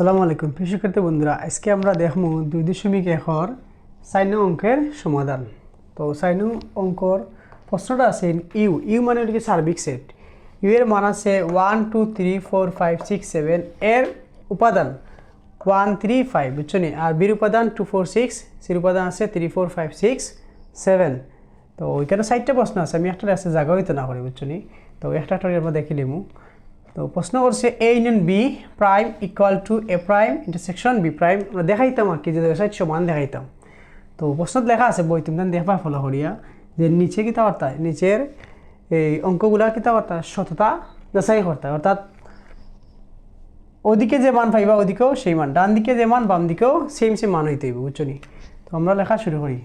আসসালামু আলাইকুম। শিক্ষার্থী বন্ধুরা, আজকে আমরা দেখব দুই দশমিক একর সাইন অঙ্কের সমাধান। তো সাইন অঙ্কর প্রশ্নটা আছে ইউ ইউ মানে হচ্ছে সার্বিক সেট। ইউ এর মান আছে one two three four five six seven এর উপাদান। ওয়ান থ্রি ফাইভ বুঝছ নি? আর বির উপাদান টু ফোর সিক্স সির উপাদান আছে three four five six seven তো ওইখানে চারটে প্রশ্ন আছে, আমি একটা আছে জায়গা হইতে না করি বুঝছ নি? তো একটা একটা আমরা দেখি লিমু তো প্রশ্ন করছে A union B prime equal to A prime intersection B prime আমরা দেখাইতাম আর কি, যে সাইড সমান দেখাইতাম। তো প্রশ্নত লেখা আছে, বই তুমি দেখবা ফলো করিয়া, যে নিচে কিতা নিচের এই অঙ্কগুলা কিতা বার্তা সততা যাচাই করতে অর্থাৎ ওদিকে যে মান পাইবা ওদিকেও সেই মান, ডান দিকে যে মান বাম দিকেও সেম সেম মান হইতে হইব, বুঝছ তো আমরা লেখা শুরু করি।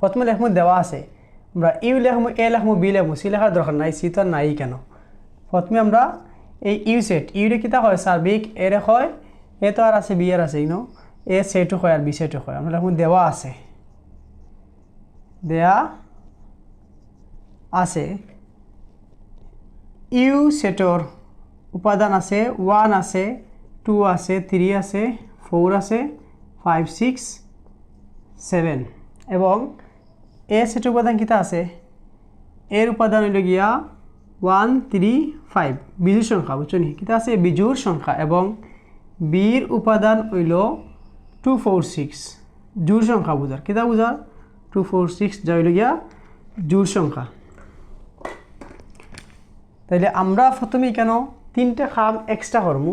প্রথমে লেখমু দেওয়া আছে, আমরা ইউ লেখমু, এ লেখমু, বি লেখমু, সি লেখার দরকার নাই, সি তো নাই কেন? প্রথমে আমরা এই ইউ সেট ইউরে কিতা হয়? সার্বিক এরে হয়, এ তো আর আছে, বি আর আছে ইনো এ সেটও হয় আর বি সেটও হয়। আমরা লেখমু দেওয়া আছে। দেয়া আছে। ইউ সেটর উপাদান আছে ওয়ান আছে, টু আছে থ্রি আছে ফোর আছে, ফাইভ সিক্স সেভেন এবং এ সেটের উপাদান কিতা আছে? এর উপাদান হইল গিয়া ওয়ান থ্রি ফাইভ বিজুর সংখ্যা, বুঝছ নি? কিতা আছে? বিজুর সংখ্যা এবং বির উপাদান হইল টু ফোর সিক্স জোর সংখ্যা বুঝার। কিতা বুঝার? টু ফোর সিক্স যা হইল গিয়া জোর সংখ্যা। তাইলে আমরা প্রথমেই কেন তিনটা খাম এক্সট্রা করমু?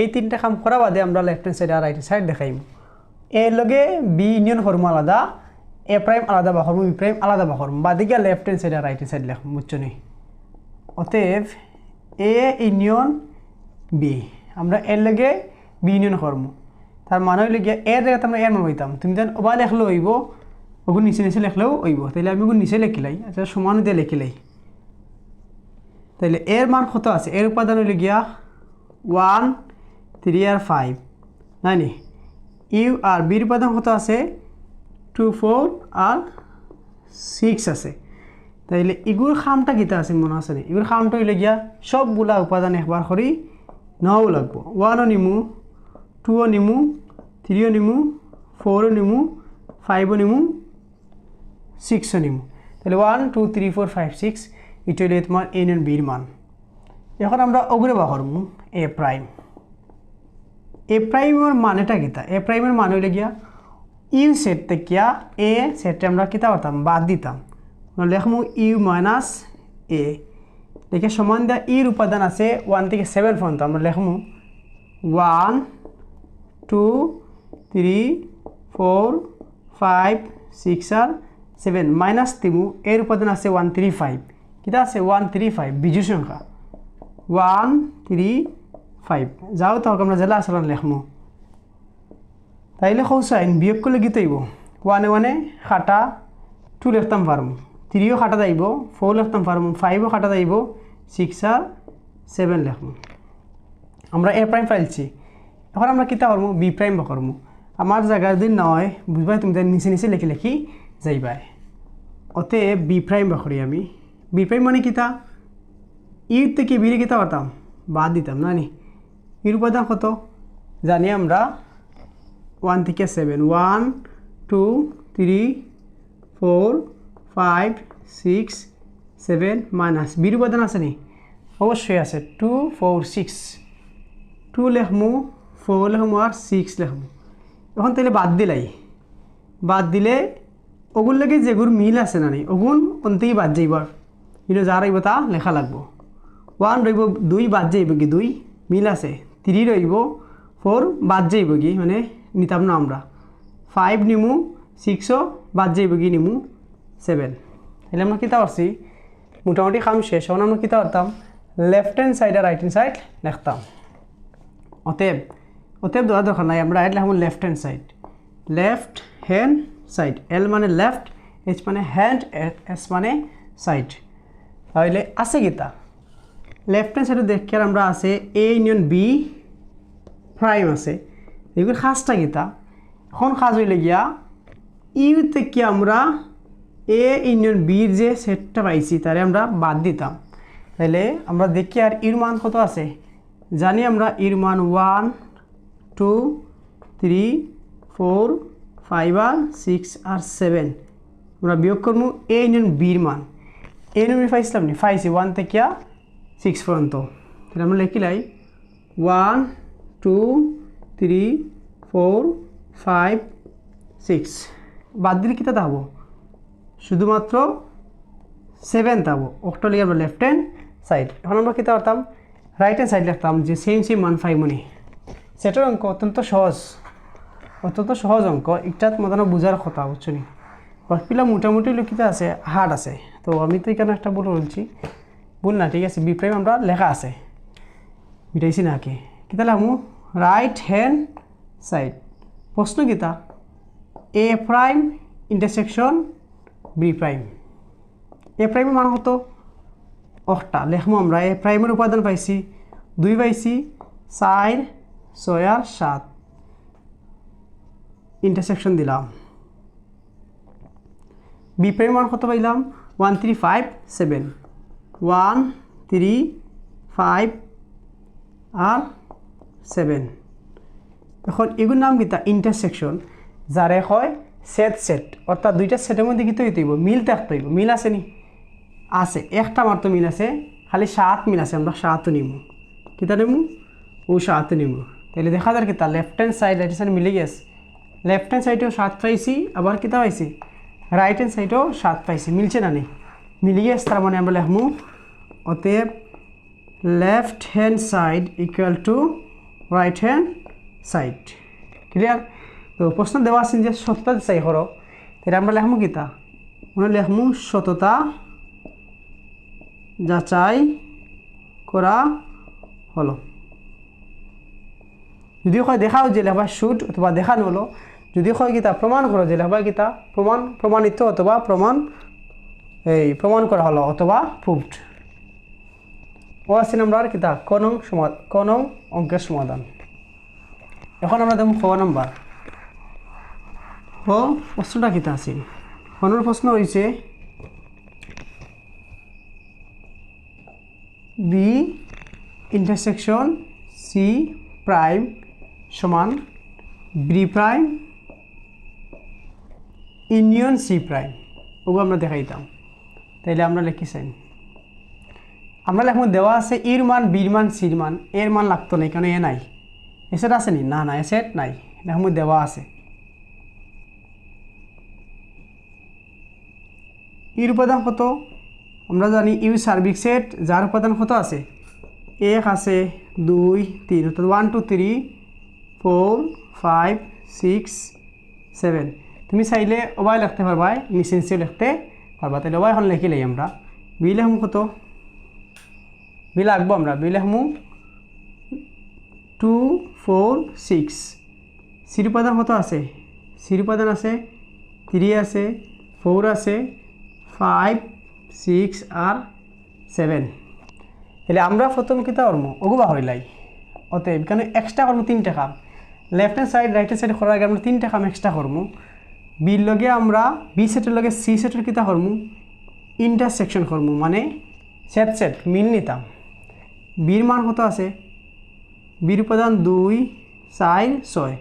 এই তিনটা খাম করা বাদে আমরা লেফট হ্যান্ড সাইড আর রাইট সাইড দেখাইম। এর লগে বি ইউনিয়ন করমু আলাদা এ প্রাইম আলাদা বা করমু বি প্রাইম আলাদা বা করমু গিয়া লেফট হ্যান্ড সাইড আর রাইট হ্যান্ড সাইড লেখম, বুঝছ নি? অতএব এ ইউনিয়ন বি আমরা এর লগে বি ইউনিয়ন করমু। তার মানে হইলে গিয়া এর জায়গাতে আমরা এর মান হইতাম তুমি যেন ওবা লেখলেও হইব, ওগুন নিচে নিচে লেখলেও হইব। তাইলে আমি ওগুন নিচে লেখিলাই আচ্ছা সমান দিয়ে লেখিলাই। তাইলে এর মান কত আছে? এর উপাদান হইলে গিয়া ওয়ান থ্রি আর ফাইভ নাই নি? ইউ আর বির উপাদান কত আছে? টু ফোর আর সিক্স আছে। তাইলে ইগুর খামটা কিতা আছে, মনে আছে নি। ইগুর খামটা হইলে গিয়া সবগুলা উপাদান একবার করি নেওয়াও লাগবো। ওয়ানও নিমু, টুও নিমু থ্রিও নিমু ফোরও নিমু, ফাইভও নিমু সিক্সও নিমু। তাহলে one two three four five six এটা হইলে তোমার এন এন বির মান। এখন আমরা অগ্রে বাহরমু এ প্রাইম এ প্রাইমের মানেটা কিতা এ প্রাইমের মানে হইলে গিয়া ইউ সেট থেকে এ সেটে আমরা কিতা করতাম বাদ দিতাম। লেখমু ইউ মাইনাস এ দেখে সমান দেওয়া ইর উপাদান আছে ওয়ান থেকে সেভেন পর্যন্ত আমরা লেখমু one two three four five six আর সেভেন মাইনাস তিমু এর উপাদান আছে ওয়ান থ্রি ফাইভ কিতা আছে ওয়ান থ্রি ফাইভ বিজু সংখ্যা ওয়ান থ্রি ফাইভ যাও তো আমরা জেলা আসলাম লেখমু তাইলে সৌসাইন বিয়োগ করলে গীত আইব ওয়ানে ওয়ানে খাটা টু লিখতাম পারমু থ্রিও খাটা যাইব, ফোর লিখতাম পারমু ফাইভও খাটা যাইব সিক্স আর সেভেন লিখমু আমরা এ প্রাইম পাইলছি এখন আমরা কিতা করমু বি প্রাইম বা করমু আমার জায়গার দিন নয়, বুঝবাই তুমি নিচে নিচে লেখি লেখি যাইবাই। অতে বি প্রাইম বা করি আমি। বি প্রাইম মানে কিতা? ইর থেকে বিরে কিতা পাতাম বাদ দিতাম, না নি? ইর উপাদান কত? জানি আমরা ওয়ান থেকে seven one two three four five six seven minus বির উপাদান আছে নি? অবশ্যই আছে। টু ফোর সিক্স টু লেখমু ফোর লেখমু আর সিক্স লেখমু। এখন তাহলে বাদ দিলাই। বাদ দিলে ওগুন লাগে যেগুর মিল আছে না নি ওগুন অন্তেই বাদ যাইবার কিন্তু যা রইব তা লেখা লাগবো। ওয়ান রইব দুই, বাদ যাইব কি দুই? মিল আছে। থ্রি রইব ফোর বাদ যাইব কি? মানে নিতাম না আমরা। ফাইভ নিমু সিক্সও বাদ যাইব কি নিমু? সেভেন তাহলে আমরা কিতা করছি মোটামুটি কাম শেষ, এখন আমরা কিতা করতাম লেফট হ্যান্ড সাইড আর রাইট হ্যান্ড সাইড লিখতাম। অতএব অতএব দেওয়ার দরকার নাই, আমরা রাইট লিখব left hand side left hand side L মানে লেফট এইচ মানে হ্যান্ড এস মানে সাইড তাহলে আছে কিতা লেফট হ্যান্ড সাইডে দেখি আর আমরা আছে এ ইউনিয়ন বি প্রাইম আছে। এগুলো খাসটা কিতা এখন খাস হইলে গিয়া ইউ থেকে আমরা এ ইউনিয়ন বির যে সেটটা পাইছি, তারে আমরা বাদ দিতাম। তাহলে আমরা দেখি আর ইর মান কত আছে? জানি আমরা ইর মান one two three four five আর সিক্স আর সেভেন আমরা বিয়োগ করব এ ইউনিয়ন বির মান। এ বি পাইছিলাম নি? পাইছি ওয়ান থেকে সিক্স পর্যন্ত। তাহলে আমরা লিখিলাই one two three four five six বাদ দিলে কী তাহব শুধুমাত্র সেভেন হব অক্টো লিখে আমরা লেফট হ্যান্ড সাইড এখন আমরা কী পারতাম রাইট হ্যান্ড সাইড লিখতাম যে সেম সেম মান ফাইভ মনি সেটার অঙ্ক অত্যন্ত সহজ। অত্যন্ত সহজ অঙ্ক। একটাত মতন বোঝার কথা, বুঝছ নি? বাকিগুলো মোটামুটি লিখিত আছে হার্ড আছে। তো আমি তো এখানে একটা ভুল বলছি। ভুল না, ঠিক আছে। বি প্রাইম আমরা লেখা আছে। মিটাইছি না কি লামু? রাইট হ্যান্ড সাইড প্রশ্ন কিতা A prime intersection B prime. A প্রাইমের মান হতো অষ্টা। লেখমো আমরা, এ প্রাইমের উপাদান পাইছি দুই পাইছি চার ছয় আর সাত। ইন্টারসেকশন দিলাম। বি প্রাইমের মান কত পাইলাম? One three five seven one three five আর সেভেন এখন এগুলোর নাম কিতা ইন্টারসেকশন যারে হয় সেট সেট অর্থাৎ দুইটা সেটের মধ্যে কি তৈরি হইব? মিল থাকতে হইব। মিল আছে নি? আছে। একটা মাত্র মিল আছে, খালি সাত মিল আছে, আমরা সাতও নিব কিতা নেব ও সাতও নিব তাহলে দেখা যার কিতা left hand side right side মিলে গেছে। লেফট হ্যান্ড সাইডেও সাত পাইছি, আবার কিতা পাইছি? রাইট হ্যান্ড সাইডেও সাত পাইছি। মিলছে না নেই মিলে গেছে, তার মানে আমরা লেখমু অতএব left hand side equal to right hand side clear তো প্রশ্ন দেওয়া আছে যে সততা চাই করো। তাহলে আমরা লেখমু কিতা? আমরা লেখমু সততা যাচাই করা হলো। যদি হয় দেখাও যে লেখবা শুট অথবা দেখানো হলো যদি হয় গীতা প্রমাণ করো যে লেখবা গীতা প্রমাণ, প্রমাণিত অথবা প্রমাণ, এই, প্রমাণ করা হলো অথবা প্রুভড ও আছে নাম্বার কিতা ক নং সমা ক নং অঙ্কের সমাধান। এখন আমরা দেখুন খ নাম্বার। ও প্রশ্নটা কিতা আছিল? খনৰ প্রশ্ন হয়েছে বি ইন্টারসেকশন সি প্রাইম সমান B prime union C prime ওগুলো আমরা দেখাইতাম তাইলে আমরা লিখি চাই আমরা লেখমু দেওয়া আছে ইর মান বির মান সির মান। এর মান লাগতো নাই কেন এ নাই। এসেট আছে নি? না না এসেট নাই। লেখমু দেওয়া আছে। ইর উপাদান কত? আমরা জানি ইউ সার্বিক সেট, যার উপাদান কত আছে? এক আছে, দুই, তিন। অর্থাৎ one two three four five six seven তুমি চাইলে ওবাই লিখতে পারবা নিচে লিখতে পারবা। তাহলে ওবাই এখন লিখিলাই আমরা। বি লেখমু কত? বি লাগবো আমরা। বি লেখমু টু ফোর সিক্স সির উপাদান কত আছে? সির আছে থ্রি আছে ফোর আছে ফাইভ সিক্স আর সেভেন তাহলে আমরা প্রথম কিতা করব ওগুবা হইলাই অতএব কেন এক্সট্রা করব তিনটা কাম? Left hand side right hand side করার আগে আমরা তিনটা কাম এক্সট্রা করব বির লগে আমরা বি সেটের লগে সি সেটের কিতা করব ইন্টারসেকশন করব মানে সেট সেট মিল নিতাম। বির মান কত আছে? বির উপাদান দুই, চার, ছয়।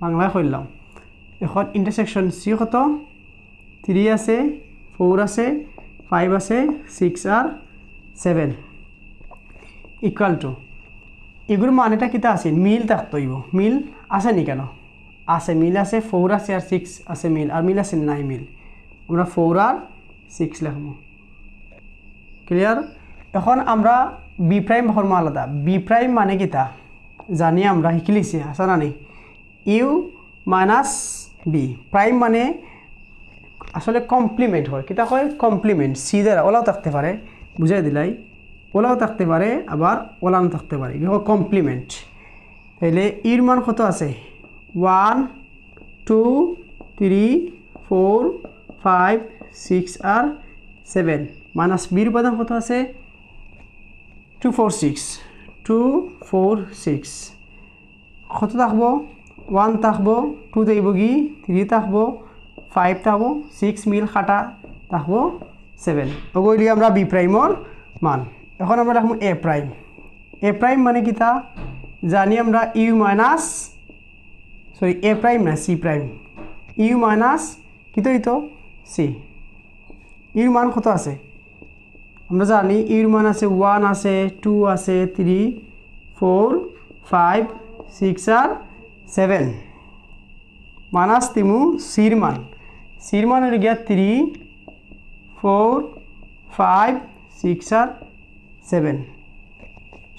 বাংলায় করলাম এখন ইন্টারসেকশন সি কত? থ্রি আছে। ফোর আছে, ফাইভ আছে, সিক্স আর সেভেন। Equal to. এগুলোর মানেটা কিতা আছে? মিল থাকতইব মিল আছে নি কেন? আছে, মিল আছে, ফোর আছে আর সিক্স আছে মিল, আর মিল আছে নাই মিল। আমরা ফোর আর সিক্স লিখব। ক্লিয়ার? এখন আমরা বি প্রাইম হরম আলাদা। বি প্রাইম মানে কিতা? জানি আমরা শিকিলিছি আসা না ইউ মাইনাস বি। প্রাইম মানে আসলে কমপ্লিমেন্ট হয়। কিতা হয়? কমপ্লিমেন্ট সি দ্বারা ওলাও থাকতে পারে, বুঝাই দিলাই। ওলাও থাকতে পারে, আবার ওলানো থাকতে পারে। কি কমপ্লিমেন্ট তাইলে ইর মান কত আছে? One two three four five six আর সেভেন মাইনাস বির উপাদান কত আছে? Two four six two four six কত থাকব? ওয়ান থাকব টু থাকব কি? থ্রি থাকব। সিক্স মিল খাটা থাকব সেভেন ওগুলি আমরা বি প্রাইমর মান এখন আমরা রাখব এ প্রাইম এ প্রাইম মানে কিতা জানি আমরা U minus sorry A prime না সি প্রাইম ইউ মাইনাস কিতো হইতো সি ইউর মান কত আছে? আমরা জানি ইউর মান আছে ওয়ান আছে টু আছে থ্রি ফোর ফাইভ সিক্স আর সেভেন মানাস তিমু সির মান। সির মান হয়ে গিয়া থ্রি ফোর ফাইভ সিক্স আর সেভেন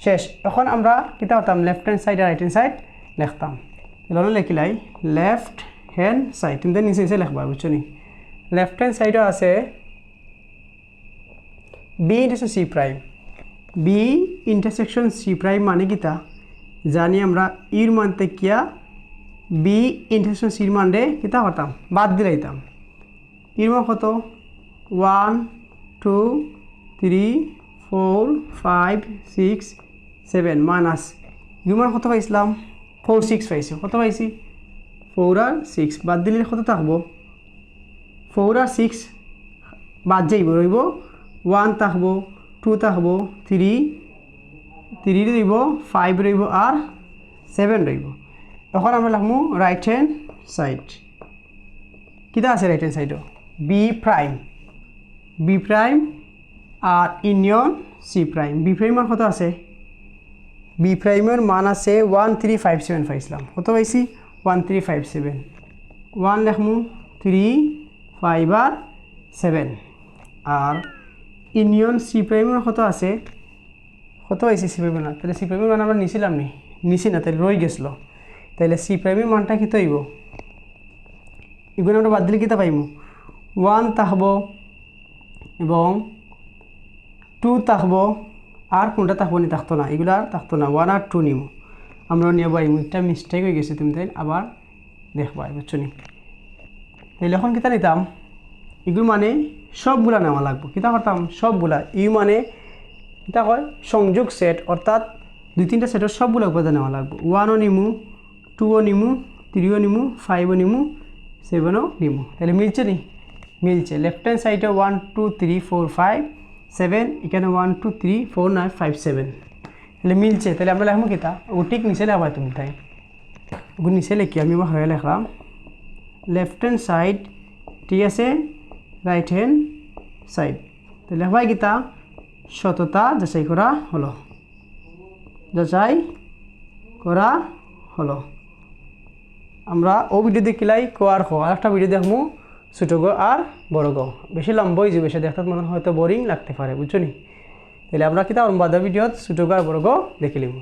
শেষ। এখন আমরা কিতা হতাম লেফট হ্যান্ড সাইড আর রাইট হ্যান্ড সাইড লিখতাম। এগুলো লিখিলাই লেফট হ্যান্ড সাইড তুমি তো নিচে নিচে লিখবা, বুঝছ নি? লেফট হ্যান্ড সাইডও আছে B intersection C prime B intersection C prime মানে কিতা? জানি আমরা ইর মানতে কিয়া বি ইন্টারসেকশন সির মানে কিতা হতাম? বাদ দিলাইতাম। ইর কত? One two three four five six seven minus. U মান কত পাইছিলাম? ফোর সিক্স পাইছি। কত পাইছি? ফোর আর সিক্স। বাদ দিলে কত থাকব ফোর আর সিক্স বাদ যাইব রইব। ওয়ান থাকব টু থাকব থ্রি থ্রি রইব ফাইভ রইব আর সেভেন রইব। এখন আমরা লিখমু রাইট হ্যান্ড সাইড কিতা আছে রাইট হ্যান্ড সাইডও বি প্রাইম বি প্রাইম আর ইউনিয়ন সি প্রাইম বি প্রাইমের কত আছে? বি প্রাইমের মান আছে ওয়ান থ্রি ফাইভ সেভেন পাইছিলাম কত পাইছি? One three five seven one লেখমু three five আর সেভেন আর ইউনিয়ন সি প্রাইমের কত আছে? কত হয়েছে সি প্রাইমের মান? তাহলে সি প্রাইমের মান আমরা নিছিলাম নি? নিছি না, তাহলে রয়ে গেছিল। তাহলে সি প্রাইমের মানটা কী হইব এগুলো আমরা বাদ দিলে কিতা পাইমু? ওয়ান থাকব এবং টু থাকব আর কোনটা থাকব নি থাকতো না। এগুলো আর থাকতো না। ওয়ান আর টু নিমু। আমরা নিয়ে পাইমু একটা মিস্টেক হয়ে গেছে, তুমি তাই আবার দেখবা বুঝছ নি? তাহলে এখন কিতা নিতাম? এগুলো মানে সবগুলা নেওয়া লাগবো। কিতা করতাম? সবগুলা। ইউ মানে কিতা কয়? সংযোগ সেট অর্থাৎ দুই তিনটা সেটের সবগুলো উপাদান নেওয়া লাগবো। ওয়ানও নিমু টুও নিমু থ্রিও নিমু ফাইভও নিমু সেভেনও নিমু। তাহলে মিলছে নি? মিলছে। লেফট হ্যান্ড সাইডে one two three four five seven এখানে one two three four nine five seven তাহলে মিলছে। তাহলে আমরা লেখবো কিতা ও ঠিক নিচে লেখবা তুমি তাই। ওগুলো নিচে লিখি, আমি আমার হয়ে লেখলাম। লেফট হ্যান্ড সাইড ঠিক আছে রাইট হ্যান্ড সাইড তো লেখবাই গীতা সততা যাচাই করা হলো। যাচাই করা হলো। আমরা ও ভিডিও দেখিলাই কোয়ার খো আর একটা ভিডিও দেখব। ছোটো গ আর বড় গ বেশি লম্বা হয়েছে বেশি দেখতে মনে হয়তো বোরিং লাগতে পারে, বুঝছ নি? তাহলে আমরা কিতা বাদা ভিডিওত ছোটো গ আর বড় গ দেখে দেখিলিম